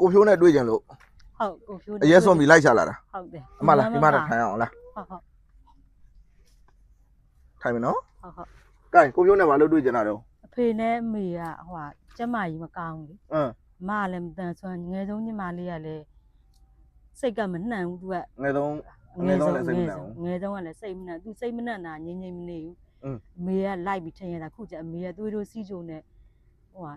ကိုဖြိုးနဲ့တွေ့ကြလို့ဟုတ်ကိုဖြိုးအရက်စွန်ပြီးလိုက်ချလာတာဟုတ်တယ်အမလားဒီမှာထိုင်အောင်လားဟုတ်ဟုတ်ထိုင်မယ်နော်ဟုတ်ဟုတ်ကဲကိုဖြိုးနဲ့ဘာလို့တွေ့ကြတာတော့အဖေနဲ့အမေကဟိုဟာကျမကြီးမကောင်းဘူးလေအင်းအမကလည်းမတန်ဆွမ်းငယ်ဆုံးညီမလေးကလည်းစိတ်ကမနှံဘူးသူကငယ်ဆုံးငယ်ဆုံးလည်းစိတ်မနှံဘူးငယ်ဆုံးကလည်းစိတ်မနှံသူစိတ်မနှံတာငြိမ်ငြိမ်မနေဘူးအင်းအမေကလိုက်ပြီးထင်ရတာခုကျအမေကသွေးတို့စီးကြုံနဲ့ဟိုဟာ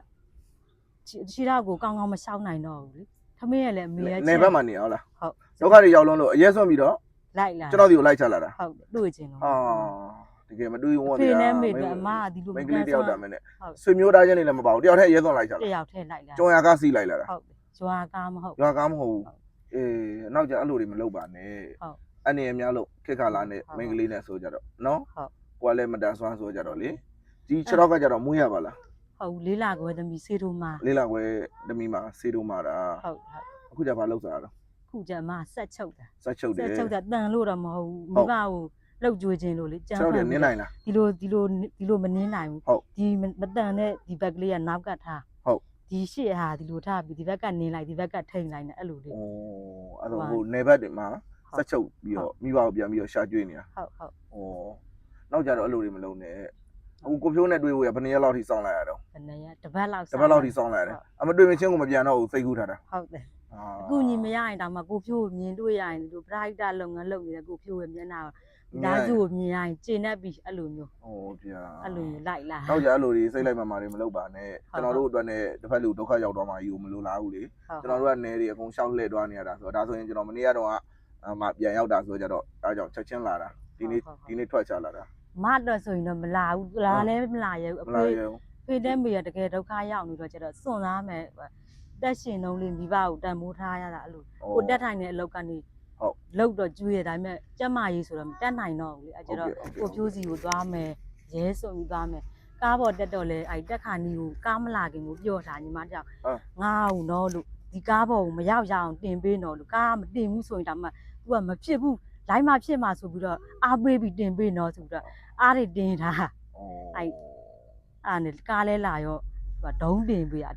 ခြေခြေတော့ကိုကောင်းကောင်းမရှောက်နိုင်တော့ဘူးလေထမင်းရလည်းအမေကနေဘက်မှာနေအောင်လားဟုတ်ဒုက္ခတွေရောက်လုံးလို့အရက်စွန်ပြီးတော့လိုက်လာကျွန်တော်ဒီကိုလိုက်ချလာတာဟုတ်တွေ့ချင်လို့အော်တကယ်မတွေ့ဘူးအဝတ်ဖေဗျာနဲ့အမေတို့အမကဒီလိုမိန်းကလေးတယောက်တာမင်းနဲ့ဟုတ်ဆွေမျိုးသားချင်းတွေလည်းမပါဘူးတယောက်တည်းအရက်စွန်လိုက်ချတလာယောက်ထဲလိုက်လာကျွံရကားစီးလိုက်လာတာဟုတ်တယ်ကျွာကားမဟုတ်ရွာကားမဟုတ်ဘူးဟုတ်အေးနောက်ကျအဲ့လိုတွေမလုပ်ပါနဲ့ဟုတ်အနေအများလို့ခေတ်ခါလာနဲ့ဟုတ်မိန်းကလေးနဲ့ဆိုကြတော့နော်ဟုတ်ကိုကလည်းမတန်ဆွမ်းဆိုကြတော့လေဒီခြေတော့ကကြတော့မွေးရပါလား ဟုတ်လေးလာကွယ်သမီးစေတို့မှာလေးလာခွဲတမီမှာစေးတော့မှာတာဟုတ်ဟုတ်အခုကျဘာလုပ်စားတာခုကျအမဆက်ချုပ်တာစက်ချုပ်တဆယ်က်ချုပ်တာတန်လို့တော့မဟုတ်ဘူးဟုမိတ်ဘကိုလှုပ်ကြွေးခြင်းလို့လေကြမ်းခြေတော့ဖတယ်န်နင်းနိုင်လား ဒီလိုဒီလိုဒီလိုမနင်းနိုင်ဘူးဟုတ်ဒီမမတန်တဲ့ဒီဘက်ကလေးကနောက်ကထားဟုတ် ဒီရှေ့ဟာဒီလိုထားပြီးဒီဘက်ကနင်းလိုက်ဒီဘက်ကထိန်လိုက်နေအဲ့လိုလေးဩအဲ့တော့ဟုတ်ဟိုနေဘက်တွေမှာဟုတ်စက်ချုပ်ပြီးတော့မိဘကိုပြန်ပြီးတော့ရှာကျွေးနေတာဟုတ်ဟုတ်ဩနောက်ကျတော့အဲ့လိုတွေမလုပ်နဲ့ အခုကိုဖြိုးနဲ့တွေ့ဖို့ရဘယ်နှစ်ရက်လောက်ထိစောင့်လိုက်ရတော့ဘယ်နဲ့ရတပတ်လောက်တစ်ပတ်လောက်ထိစောင့်လိုက်ရတယ်အမတွေ့မချင်းကိုမပြန်တော့ဘူးစိတ်ကူးထားတာဟုတ်တယ်အာအခုညီမရရင်တောင်မှကိုဖြိုးကိုမြင်တွေ့ရရင်ဒီလိုပရိုက်တာလုပ်ငန်းလုပ်နေတဲ့ကိုဖြိုးရဲ့မျက်နှာကိုဒါစုကိုမြင်ရရင်ကျင်တတ်ပြီးအဲ့လိုမျိုးဩဗျာအဲ့လိုမျိုးလိုက်လာနောက်ကြအဲ့လိုတွေစိတ်လိုက်မှမှတွေမလုပ်ပါနဲ့ဟုတ်ကျွန်တော်တို့အတွက်နဲ့တစ်ဖက်လူဒုက္ခရောက်တော့မှယူမလို့လားဘူးလေဟုတ်ကျွန်တော်တို့ကနေတွေအကုန်ရှောက်လှည့်သွားနေရတာဆိုတော့ဒါဆိုရင်ကျွန်တော်မနေ့ကတော့အမပြန်ရောက်တာဆိုကြတော့အားကြောင့်ချက်ချင်းလာတာဒီနေ့ဒီနေ့ထွက်ချလာတာ မတော့ဆိုရင်တော့မလာဘူးလာလည်းမလာရဘူးအမလာဖေရဘူးဖေတဲ့မေကတကယ်ဒုက္ခရောက်နေတော့ကျတော့စွန့်သားမယ်တက်ရှင်လုံးလေးမိဘကိုတန်မိုးထားရတာအဲ့လိုကိုတက်ထိုင်တဲ့အလုပ်ကနေဟုတ်လောက်တော့ကျွေးရဒါပေမဲ့ကျမကြီးဆိုတော့မတက်နိုင်တော့ဘူးလေအဲ့ကျတော့ဟုတ်ကဲ့ဟုတ်ကဲ့ကိုဖြိုးစီကိုသွားမယ်ရဲစွန့်ပြီးသွားမယ်ကားပေါ်တက်တော့လေအဲ့တက်ခါနီကိုကားမလာခင်ကိုပြောတာညီမတယောက်အာငါ့ကိုတော့လို့ဒီကားပေါ်ကိုမရောက်ရအောင်တင်ပေးတော့လို့ကားကမတင်ဘူးဆိုရင်ဒါမှ तू ကမဖြစ်ဘူး လိုင်းမှာဖြစ်မှာဆိုပြီးတော့အားပေးပြီးတင်ပေးနော်ဆိုပြီးတော့အားတွေတင်တာအဲ့အားနဲ့ကားလဲလာရောသူကဒုံးတင်ပေးတာ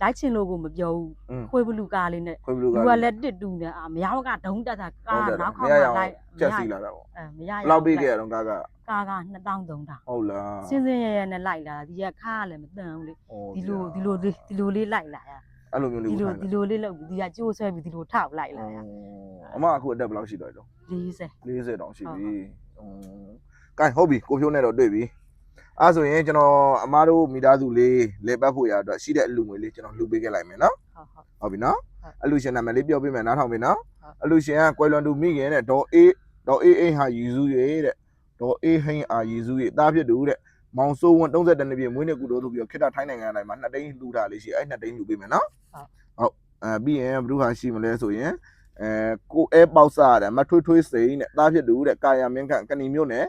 လိုက်ချင်လို့ကိုမပြောဘူးခွေးဘလူကားလေးနဲ့သူကလက်တစ်တူနဲ့အာမရကဒုံးတက်တာကားနောက်ခေါက်မှာလိုက်ကျက်စီလာတာပေါ့အဲမရရလောက်ပေးခဲ့ရတော့ကားကကားက2300ဟုတ်လားစင်းစင်းရရနဲ့လိုက်လာတာဒီကခါကလည်းမတန်ဘူးလေဒီလိုဒီလိုဒီလိုလေးလိုက်လာတာ အဲ့လိုမျိုးလေးဒီကိုလိုထိုင်ဒီလိုလေးလောက်ပြီးဒီကကြိုးဆွဲပြီးဒီလိုထောက်လိုက်လာတာအမအခုအသက်ဘယ်လောက်ရှိတော့လဲ40 40တောင်ရှိဟုတ်ပြီ။อืมကဲဟုတ်ပြီကိုဖြိုးနဲ့တော့တွေ့ပြီ။အဲဆိုရင်ကျွန်တော်အမားတို့မိသားစုလေးလေပတ်ဖို့ရအတွက်ရှိတဲ့အလူငွေလေးကျွန်တော်လှူပေးခဲ့လိုက်မယ်နော်ဟုတ်ဟုတ်။ဟုတ်ပြီနော်ဟုတ်။အလူရှင်နာမည်လေးပြောပေးမယ်နားထောင်ပြီနော်ဟုတ်။အလူရှင်ကကွယ်လွန်သူမိခင်တဲ့ဒေါ်အေးဒေါ်အေးအိမ်ဟာယူစုရဲ့တဲ့။ဒေါ်အေးဟိန်အာယူစုရဲ့တားဖြစ်သူတဲ့။ မောင်စိုးဝင်း32နှစ်ပြည့်မွေးနေ့ကုသိုလ်ဆိုပြီးတော့ခိတ္တထိုင်းနိုင်ငံတိုင်းမှာ2တိန်းလှူတာလေးရှိအဲ့2တိန်းလှူပေးမယ်နော်ဟုတ်ဟုတ်အဲပြီးရင်ဘယ်သူဟာရှိမလဲဆိုရင်အဲကိုအဲပေါက်စားရတယ်မထွေးထွေးစိန်တဲ့တားဖြစ်သူတဲ့ကာယမင်းခန့်ကဏီမျိုးနဲ့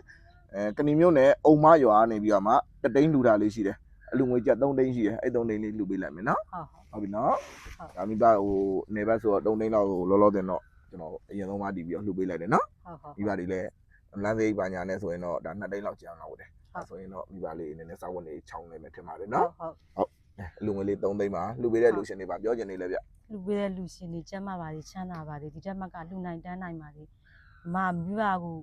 အဲကဏီမျိုးနဲ့အုံမရွာနေပြီးတော့မှတတိန်းလှူတာလေးရှိတယ်အလူငွေကျပ်3တိန်းရှိတယ်အဲ့3တိန်းလေးလှူပေးလိုက်မယ်နော်ဟုတ်ဟုတ်ဟုတ်ပြီနော်ဟုတ်ဒါမိဘဟိုနေဘက်ဆိုတော့3တိန်းလောက်ကိုလောလောဆယ်တော့ကျွန်တော်အရင်ဆုံးမတည်ပြီးတော့လှူပေးလိုက်တယ်နော်ဟုတ်ဟုတ်မိဘတွေလည်းလမ်းသေးပါညာနဲ့ဆိုရင်တော့ဒါ2တိန်းလောက်ကျန်တော့တယ်ဟုတ် ဒါဆိုရင်တော့မိဘလေးအနေနဲ့စာဝတ်နေချောင်းနေမယ်ထင်ပါတယ်ဟုနော်တ်ဟုတ်အလူငွေလေး3တိန်းပါလှူပေးတဲ့လူရှင်တွေပါပြောချင်နေလဲဗျလူပေးတဲ့လူရှင်တွေကျမ်းမာပါစေချမ်းသာပါစေဒီတက်မကလူနိုင်တန်းနိုင်ပါစေအမမိဘကို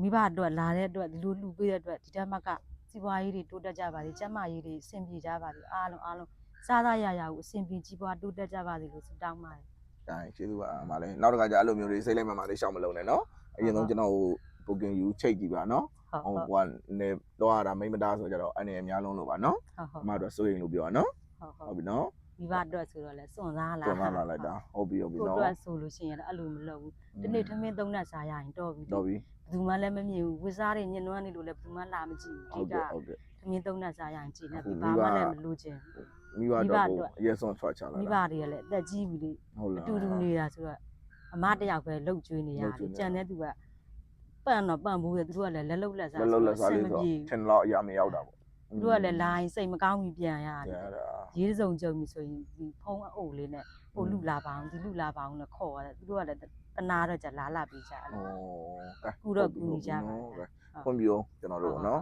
မိဘအတွက်လာတဲ့အတွက်ဒီလိုလူပေးတဲ့အတွက်ဒီတက်မကစီးပွားရေးတွေတိုးတက်ကြပါစေကျမ်းမာရေးတွေအဆင်ပြေကြပါစေအားလုံးအားလုံးစားသားရရကိုအဆင်ပြေကြီးပွားတိုးတက်ကြပါစေလို့ဆုတောင်းပါတယ်။ဒါကျေးဇူးပါအမလေး။နောက်တစ်ခါကျအဲ့လိုမျိုးတွေစိတ်လိုက်မှမှလေးရှောင်မလုံးနဲ့နော်။အရင်ဆုံးကျွန်တော်ကို booking ယူချိတ်ကြည့်ပါနော် ဟုတ်။ဟိုဟုတ်ကနေတော့ရတာမိမ့်မသားဆိုကြတော့အနေအများလုံးလို့ပါနော်ဟုတ်ဟုတ်။အမတို့စိုးရင်လို့ပြောတာနော်ဟုတ်။ဟုဟုတ်တ်ပြီနော်မိဘအတွက်ဆိုတော့လဲစွန့်စား။လာပြန်မလာလိုက်တာ။ဟုတ်ပြီဟုတ်ပြီကိုနော်အတွက်ဆိုလို့ရှိရင်လည်းအဲ့လိုမလုပ်ဘူးဒီနေ့ထမင်းသုံးနဲ့စားရရင်တော့ပြီ။တော့ပြီဘယ်သူမှလည်းမမြင်ဘူးဝစ်စားတွေညနှွမ်းနေလို့လည်းဘယ်သူမှလာမကြည့်။ဟုဘူးတ်ဒီကဲ့ကဟုတ်ကဲ့သမင်းသုံးနဲ့စားရရင်ကြည်နေအခုပြီဘာမိဘမှလည်းမလို့ခြင်းဘူး။မိဘတော့ကိုအရက်ဆုံးထွက်ချလာမိဘတာတွေကလည်းအသက်ကြီးပြီလေ။ဟုတ်အလားတူတူနေတာဆိုတော့အမတစ်ယောက်ပဲလှုပ်ကျွေးနေရလှုပ်ကျွေးတယ်နေရကြံတဲ့သူက ပန့်တော့ပန့်ဘူးလေသူတို့ကလည်းလက်လုတ်လက်စား လက်လုံးလက်စားလေး အဆင် ဆို မပြေ ထင်တော့အရာမရောက်တာပေါ့ ဘူးသူတို့ကလည်းလိုင်းစိတ်မကောင်းပြီးပြန်ရ ။ တယ် ဒါဒါ ရေးစုံကြုံပြီဆိုရင်ဒီဖုံးအုပ်လေးနဲ့ကို อืม လူလာပါအောင်ဒီလူလာပါအောင်နဲ့ခေါ်ရတယ်သူတို့ကလည်းတနာတော့じゃလာလာပေးကြတယ် ။ဩကဲ ကူတော့ကူညီကြပါ နော် ဟုတ် ။ဖွင့်ပြကျွန်တော်တို့နော်